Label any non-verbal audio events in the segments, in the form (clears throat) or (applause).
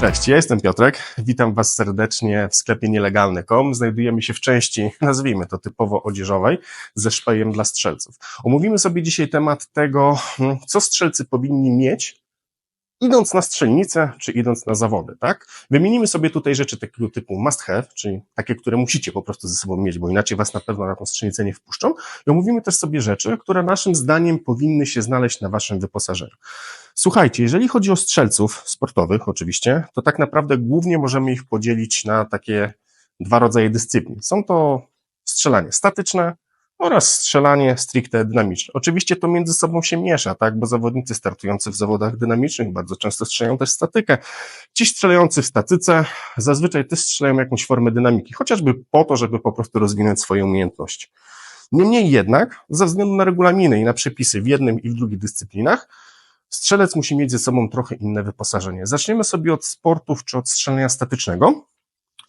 Cześć, ja jestem Piotrek. Witam Was serdecznie w sklepie nielegalny.com. Znajdujemy się w części, nazwijmy to typowo odzieżowej, ze szpejem dla strzelców. Omówimy sobie dzisiaj temat tego, hmm, co strzelcy powinni mieć, idąc na strzelnicę, czy idąc na zawody, tak? Wymienimy sobie tutaj rzeczy takiego typu must have, czyli takie, które musicie po prostu ze sobą mieć, bo inaczej Was na pewno na tą strzelnicę nie wpuszczą. I omówimy też sobie rzeczy, które naszym zdaniem powinny się znaleźć na Waszym wyposażeniu. Słuchajcie, jeżeli chodzi o strzelców sportowych, oczywiście, to tak naprawdę głównie możemy ich podzielić na takie dwa rodzaje dyscyplin. Są to strzelanie statyczne oraz strzelanie stricte dynamiczne. Oczywiście to między sobą się miesza, tak, bo zawodnicy startujący w zawodach dynamicznych bardzo często strzelają też statykę. Ci strzelający w statyce zazwyczaj też strzelają jakąś formę dynamiki, chociażby po to, żeby po prostu rozwinąć swoje umiejętności. Niemniej jednak, ze względu na regulaminy i na przepisy w jednym i w drugich dyscyplinach, Strzelec musi mieć ze sobą trochę inne wyposażenie. Zaczniemy sobie od sportów czy od strzelania statycznego,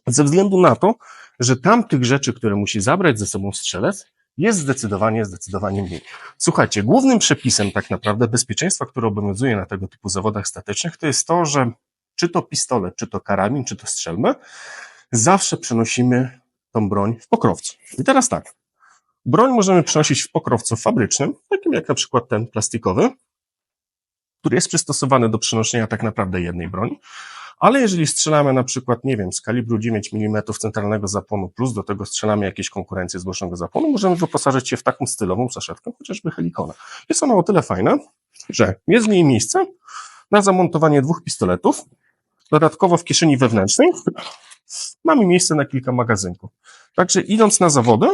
ze względu na to, że tam tych rzeczy, które musi zabrać ze sobą strzelec, jest zdecydowanie, zdecydowanie mniej. Słuchajcie, głównym przepisem tak naprawdę bezpieczeństwa, które obowiązuje na tego typu zawodach statycznych, to jest to, że czy to pistolet, czy to karabin, czy to strzelbę, zawsze przenosimy tą broń w pokrowcu. I teraz tak, broń możemy przenosić w pokrowcu fabrycznym, takim jak na przykład ten plastikowy, który jest przystosowany do przenoszenia tak naprawdę jednej broni. Ale jeżeli strzelamy na przykład, nie wiem, z kalibru 9 mm centralnego zapłonu, plus do tego strzelamy jakieś konkurencje z bocznego zapłonu, możemy wyposażyć się w taką stylową saszetkę, chociażby Helikona. Jest ona o tyle fajna, że jest w niej miejsce na zamontowanie dwóch pistoletów. Dodatkowo w kieszeni wewnętrznej mamy miejsce na kilka magazynków. Także idąc na zawody,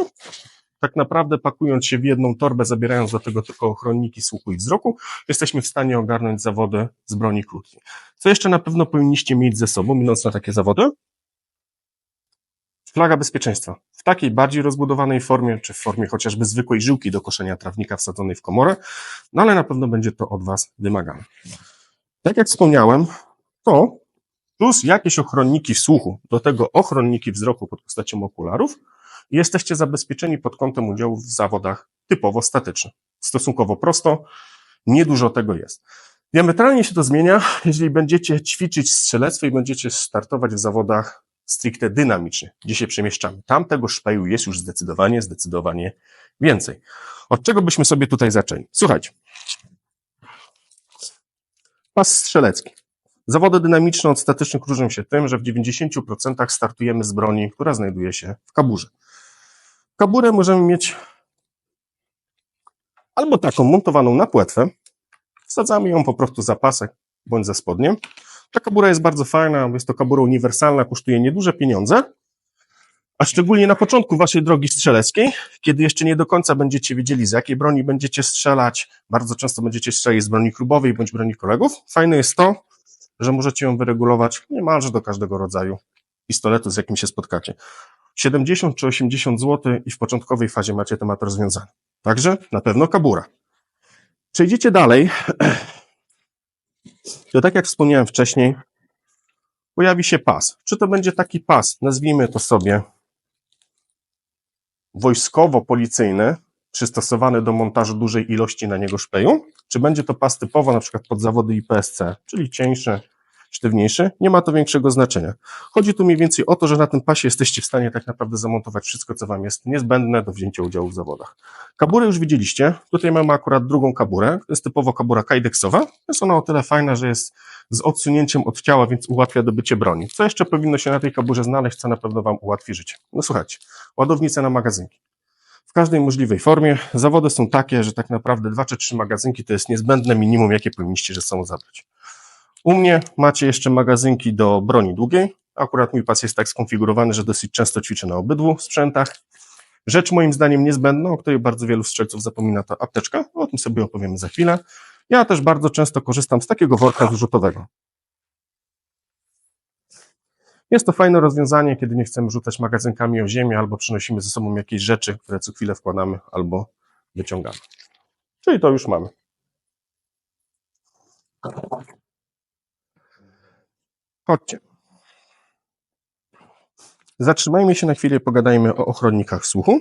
tak naprawdę pakując się w jedną torbę, zabierając do tego tylko ochronniki słuchu i wzroku, jesteśmy w stanie ogarnąć zawody z broni krótkiej. Co jeszcze na pewno powinniście mieć ze sobą, idąc na takie zawody? Flaga bezpieczeństwa. W takiej bardziej rozbudowanej formie, czy w formie chociażby zwykłej żyłki do koszenia trawnika wsadzonej w komorę, no ale na pewno będzie to od Was wymagane. Tak jak wspomniałem, to plus jakieś ochronniki słuchu, do tego ochronniki wzroku pod postacią okularów, jesteście zabezpieczeni pod kątem udziału w zawodach typowo statycznych. Stosunkowo prosto, niedużo tego jest. Diametralnie się to zmienia, jeżeli będziecie ćwiczyć strzelectwo i będziecie startować w zawodach stricte dynamicznych, gdzie się przemieszczamy. Tam tego szpeju jest już zdecydowanie, zdecydowanie więcej. Od czego byśmy sobie tutaj zaczęli? Słuchajcie. Pas strzelecki. Zawody dynamiczne od statycznych różnią się tym, że w 90% startujemy z broni, która znajduje się w kaburze. Kaburę możemy mieć albo taką montowaną na płetwę, wsadzamy ją po prostu za pasek bądź za spodniem. Ta kabura jest bardzo fajna, jest to kabura uniwersalna, kosztuje nieduże pieniądze, a szczególnie na początku waszej drogi strzeleckiej, kiedy jeszcze nie do końca będziecie wiedzieli, z jakiej broni będziecie strzelać, bardzo często będziecie strzelać z broni klubowej bądź broni kolegów. Fajne jest to, że możecie ją wyregulować niemalże do każdego rodzaju pistoletu, z jakim się spotkacie. 70 czy 80 zł i w początkowej fazie macie temat rozwiązany. Także na pewno kabura. Przejdziecie dalej, (clears throat) to tak jak wspomniałem wcześniej, pojawi się pas. Czy to będzie taki pas, nazwijmy to sobie wojskowo-policyjny, przystosowany do montażu dużej ilości na niego szpeju, czy będzie to pas typowo na przykład pod zawody IPSC, czyli cieńszy, sztywniejszy, nie ma to większego znaczenia. Chodzi tu mniej więcej o to, że na tym pasie jesteście w stanie tak naprawdę zamontować wszystko, co Wam jest niezbędne do wzięcia udziału w zawodach. Kaburę już widzieliście, tutaj mamy akurat drugą kaburę, to jest typowo kabura kajdeksowa, jest ona o tyle fajna, że jest z odsunięciem od ciała, więc ułatwia dobycie broni. Co jeszcze powinno się na tej kaburze znaleźć, co na pewno Wam ułatwi życie? No słuchajcie, ładownice na magazynki w każdej możliwej formie. Zawody są takie, że tak naprawdę dwa czy trzy magazynki to jest niezbędne minimum, jakie powinniście ze sobą zabrać. U mnie macie jeszcze magazynki do broni długiej. Akurat mój pas jest tak skonfigurowany, że dosyć często ćwiczę na obydwu sprzętach. Rzecz moim zdaniem niezbędna, o której bardzo wielu strzelców zapomina, to apteczka. O tym sobie opowiemy za chwilę. Ja też bardzo często korzystam z takiego worka zrzutowego. Jest to fajne rozwiązanie, kiedy nie chcemy rzucać magazynkami o ziemię, albo przynosimy ze sobą jakieś rzeczy, które co chwilę wkładamy albo wyciągamy. Czyli to już mamy. Chodźcie. Zatrzymajmy się na chwilę pogadajmy o ochronnikach słuchu.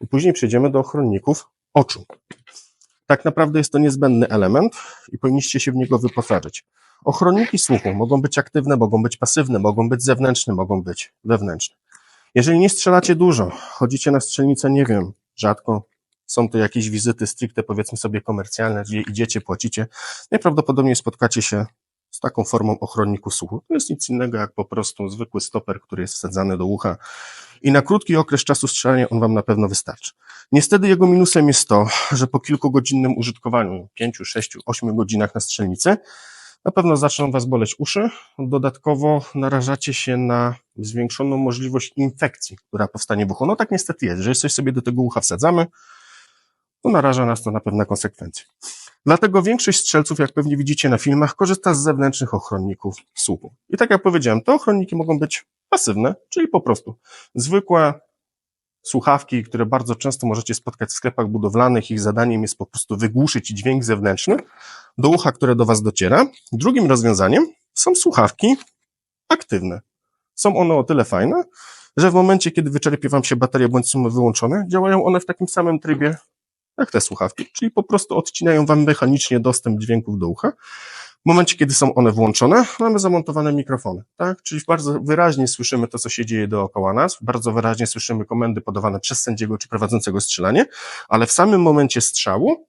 I później przejdziemy do ochronników oczu. Tak naprawdę jest to niezbędny element i powinniście się w niego wyposażyć. Ochronniki słuchu mogą być aktywne, mogą być pasywne, mogą być zewnętrzne, mogą być wewnętrzne. Jeżeli nie strzelacie dużo, chodzicie na strzelnicę, nie wiem, rzadko, są to jakieś wizyty stricte, powiedzmy sobie, komercjalne, gdzie idziecie, płacicie, najprawdopodobniej spotkacie się z taką formą ochronniku słuchu. To jest nic innego jak po prostu zwykły stoper, który jest wsadzany do ucha i na krótki okres czasu strzelania on Wam na pewno wystarczy. Niestety jego minusem jest to, że po kilkugodzinnym użytkowaniu, 5, 6, 8 godzinach na strzelnicy, na pewno zaczną Was boleć uszy. Dodatkowo narażacie się na zwiększoną możliwość infekcji, która powstanie w uchu. No tak niestety jest, że coś sobie do tego ucha wsadzamy, to naraża nas to na pewne konsekwencje. Dlatego większość strzelców, jak pewnie widzicie na filmach, korzysta z zewnętrznych ochronników słuchu. I tak jak powiedziałem, te ochronniki mogą być pasywne, czyli po prostu zwykłe słuchawki, które bardzo często możecie spotkać w sklepach budowlanych. Ich zadaniem jest po prostu wygłuszyć dźwięk zewnętrzny do ucha, które do Was dociera. Drugim rozwiązaniem są słuchawki aktywne. Są one o tyle fajne, że w momencie, kiedy wyczerpie Wam się bateria bądź są wyłączone, działają one w takim samym trybie jak te słuchawki, czyli po prostu odcinają Wam mechanicznie dostęp dźwięków do ucha. W momencie, kiedy są one włączone, mamy zamontowane mikrofony, tak? Czyli bardzo wyraźnie słyszymy to, co się dzieje dookoła nas, bardzo wyraźnie słyszymy komendy podawane przez sędziego czy prowadzącego strzelanie, ale w samym momencie strzału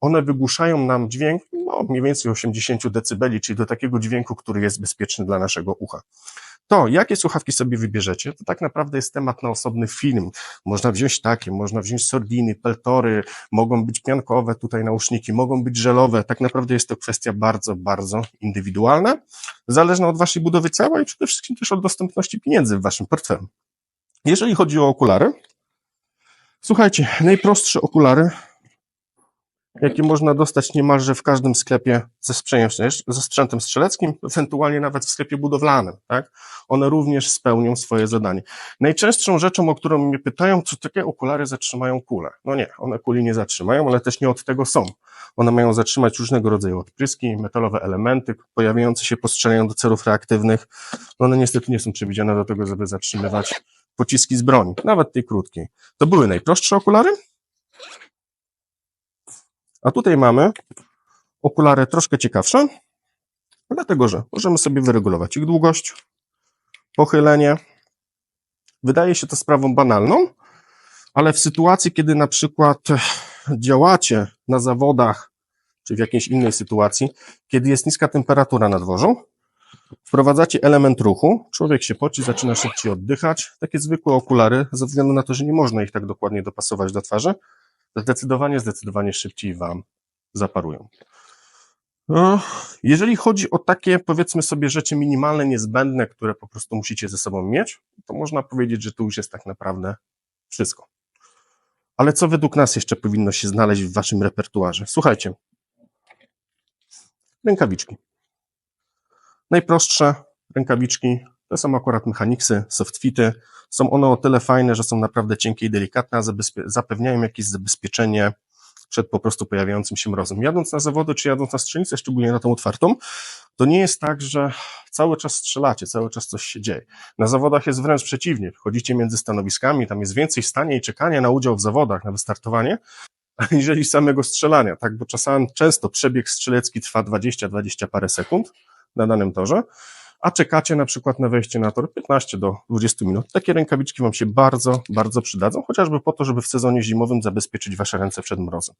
one wygłuszają nam dźwięk, no, mniej więcej 80 decybeli, czyli do takiego dźwięku, który jest bezpieczny dla naszego ucha. To, jakie słuchawki sobie wybierzecie, to tak naprawdę jest temat na osobny film. Można wziąć takie, można wziąć sordiny, peltory, mogą być piankowe tutaj nauszniki, mogą być żelowe. Tak naprawdę jest to kwestia bardzo, bardzo indywidualna, zależna od waszej budowy ciała i przede wszystkim też od dostępności pieniędzy w waszym portfelu. Jeżeli chodzi o okulary, słuchajcie, najprostsze okulary jakie można dostać niemalże w każdym sklepie ze sprzętem, ze sprzętem strzeleckim, ewentualnie nawet w sklepie budowlanym, tak? One również spełnią swoje zadanie. Najczęstszą rzeczą, o którą mnie pytają, czy takie okulary zatrzymają kulę. No nie, one kuli nie zatrzymają, ale też nie od tego są. One mają zatrzymać różnego rodzaju odpryski, metalowe elementy pojawiające się po do celów reaktywnych. No one niestety nie są przewidziane do tego, żeby zatrzymywać pociski z broni, nawet tej krótkiej. To były najprostsze okulary, a tutaj mamy okulary troszkę ciekawsze, dlatego że możemy sobie wyregulować ich długość, pochylenie. Wydaje się to sprawą banalną, ale w sytuacji, kiedy na przykład działacie na zawodach, czy w jakiejś innej sytuacji, kiedy jest niska temperatura na dworzu, wprowadzacie element ruchu, człowiek się poci, zaczyna szybciej oddychać. Takie zwykłe okulary, ze względu na to, że nie można ich tak dokładnie dopasować do twarzy, zdecydowanie, zdecydowanie szybciej Wam zaparują. No, jeżeli chodzi o takie, powiedzmy sobie, rzeczy minimalne, niezbędne, które po prostu musicie ze sobą mieć, to można powiedzieć, że to już jest tak naprawdę wszystko. Ale co według nas jeszcze powinno się znaleźć w Waszym repertuarze? Słuchajcie, rękawiczki. Najprostsze rękawiczki to są akurat Mechanicsy, softfity. Są one o tyle fajne, że są naprawdę cienkie i delikatne, a zapewniają jakieś zabezpieczenie przed po prostu pojawiającym się mrozem. Jadąc na zawody, czy jadąc na strzelnicę, szczególnie na tą otwartą, to nie jest tak, że cały czas strzelacie, cały czas coś się dzieje. Na zawodach jest wręcz przeciwnie. Chodzicie między stanowiskami, tam jest więcej stania i czekania na udział w zawodach, na wystartowanie, (laughs) aniżeli samego strzelania, tak? Bo czasami często przebieg strzelecki trwa 20-20 parę sekund na danym torze, a czekacie na przykład na wejście na tor 15 do 20 minut. Takie rękawiczki Wam się bardzo, bardzo przydadzą, chociażby po to, żeby w sezonie zimowym zabezpieczyć Wasze ręce przed mrozem.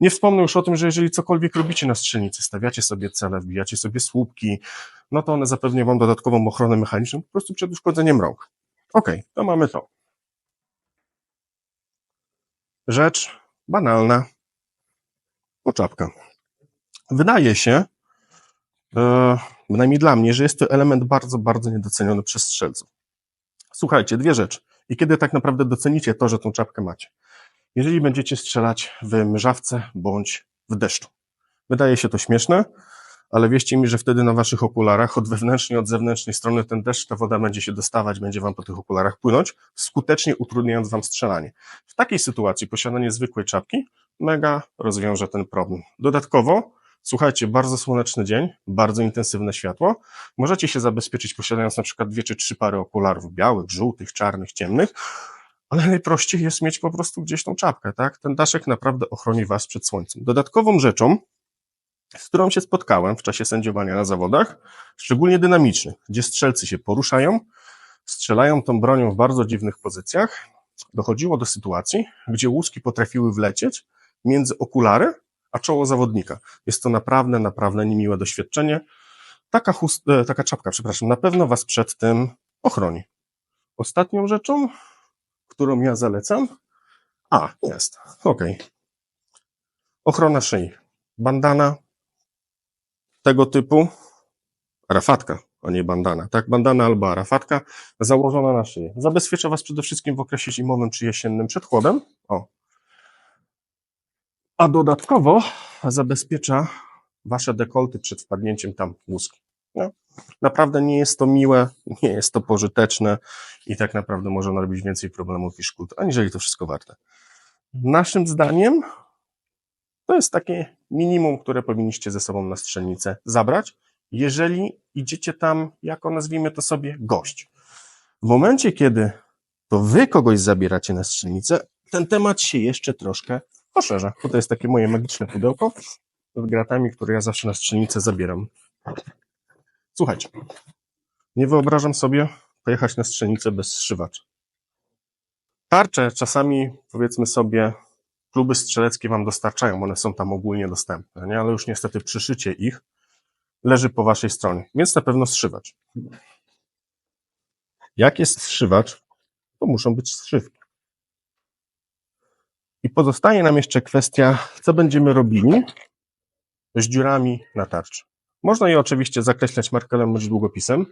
Nie wspomnę już o tym, że jeżeli cokolwiek robicie na strzelnicy, stawiacie sobie cele, wbijacie sobie słupki, no to one zapewnią Wam dodatkową ochronę mechaniczną po prostu przed uszkodzeniem rąk. Ok, to mamy to. Rzecz banalna. Poczapka. Wydaje się, e, bynajmniej dla mnie, że jest to element bardzo, bardzo niedoceniony przez strzelców. Słuchajcie, dwie rzeczy. I kiedy tak naprawdę docenicie to, że tą czapkę macie? Jeżeli będziecie strzelać w mrzawce bądź w deszczu. Wydaje się to śmieszne, ale wierzcie mi, że wtedy na waszych okularach od wewnętrznej, od zewnętrznej strony ten deszcz, ta woda będzie się dostawać, będzie wam po tych okularach płynąć, skutecznie utrudniając wam strzelanie. W takiej sytuacji posiadanie zwykłej czapki mega rozwiąże ten problem. Dodatkowo Słuchajcie, bardzo słoneczny dzień, bardzo intensywne światło. Możecie się zabezpieczyć posiadając na przykład dwie czy trzy pary okularów białych, żółtych, czarnych, ciemnych, ale najprościej jest mieć po prostu gdzieś tą czapkę, tak? Ten daszek naprawdę ochroni Was przed słońcem. Dodatkową rzeczą, z którą się spotkałem w czasie sędziowania na zawodach, szczególnie dynamicznych, gdzie strzelcy się poruszają, strzelają tą bronią w bardzo dziwnych pozycjach. Dochodziło do sytuacji, gdzie łuski potrafiły wlecieć między okulary a czoło zawodnika. Jest to naprawdę, naprawdę niemiłe doświadczenie. Taka, chust, e, taka czapka, przepraszam, na pewno Was przed tym ochroni. Ostatnią rzeczą, którą ja zalecam, a, jest, okej. Ochrona szyi. Bandana tego typu, rafatka, a nie bandana, tak? Bandana albo rafatka założona na szyję. Zabezpiecza Was przede wszystkim w okresie zimowym czy jesiennym przed chłodem. O. A dodatkowo zabezpiecza Wasze dekolty przed wpadnięciem tam łuski. No. Naprawdę nie jest to miłe, nie jest to pożyteczne i tak naprawdę może narobić więcej problemów niż szkód, aniżeli to wszystko warte. Naszym zdaniem to jest takie minimum, które powinniście ze sobą na strzelnicę zabrać, jeżeli idziecie tam, jako nazwijmy to sobie, gość. W momencie, kiedy to wy kogoś zabieracie na strzelnicę, ten temat się jeszcze troszkę poszerza. Tutaj jest takie moje magiczne pudełko z gratami, które ja zawsze na strzelnicę zabieram. Słuchajcie, nie wyobrażam sobie pojechać na strzelnicę bez zszywacza. Tarcze czasami, powiedzmy sobie, kluby strzeleckie wam dostarczają, one są tam ogólnie dostępne, nie? ale już niestety przyszycie ich leży po waszej stronie, więc na pewno zszywacz. Jak jest zszywacz, to muszą być zszywki. I pozostaje nam jeszcze kwestia, co będziemy robili z dziurami na tarczy. Można je oczywiście zakreślać markerem bądź długopisem.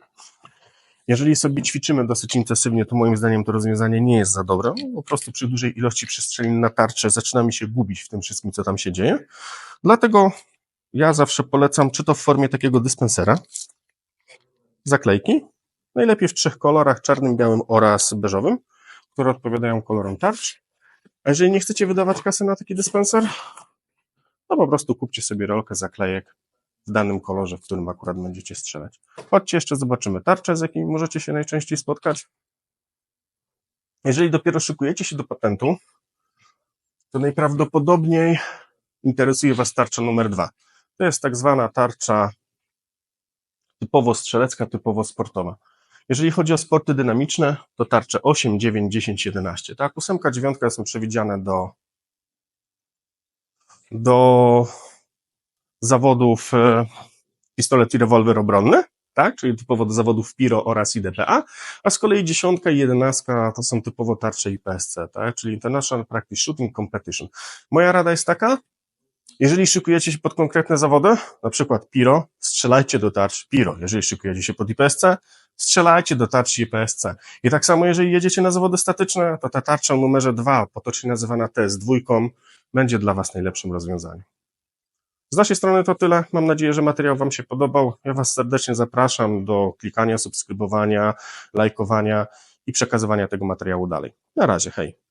Jeżeli sobie ćwiczymy dosyć intensywnie, to moim zdaniem to rozwiązanie nie jest za dobre. Po prostu przy dużej ilości przestrzelin na tarczę zaczynamy się gubić w tym wszystkim, co tam się dzieje. Dlatego ja zawsze polecam, czy to w formie takiego dyspensera, zaklejki, najlepiej w trzech kolorach, czarnym, białym oraz beżowym, które odpowiadają kolorom tarcz. A jeżeli nie chcecie wydawać kasy na taki dyspenser, to po prostu kupcie sobie rolkę zaklejek w danym kolorze, w którym akurat będziecie strzelać. Chodźcie jeszcze zobaczymy tarczę, z jakimi możecie się najczęściej spotkać. Jeżeli dopiero szykujecie się do patentu, to najprawdopodobniej interesuje Was tarcza numer dwa. To jest tak zwana tarcza typowo strzelecka, typowo sportowa. Jeżeli chodzi o sporty dynamiczne, to tarcze 8, 9, 10, 11. Tak, ósemka, dziewiątka są przewidziane do, do zawodów e, pistolet i rewolwer obronny, tak, czyli typowo do zawodów PIRO oraz IDPA, a z kolei dziesiątka i jedenastka to są typowo tarcze IPSC, tak, czyli International Practice Shooting Competition. Moja rada jest taka, jeżeli szykujecie się pod konkretne zawody, na przykład PIRO, strzelajcie do tarcz PIRO. Jeżeli szykujecie się pod IPSC, strzelajcie do tarczy IPSC. I tak samo, jeżeli jedziecie na zawody statyczne, to ta tarcza o numerze 2, potocznie nazywana TS dwójką, będzie dla Was najlepszym rozwiązaniem. Z naszej strony to tyle. Mam nadzieję, że materiał Wam się podobał. Ja Was serdecznie zapraszam do klikania, subskrybowania, lajkowania i przekazywania tego materiału dalej. Na razie, hej.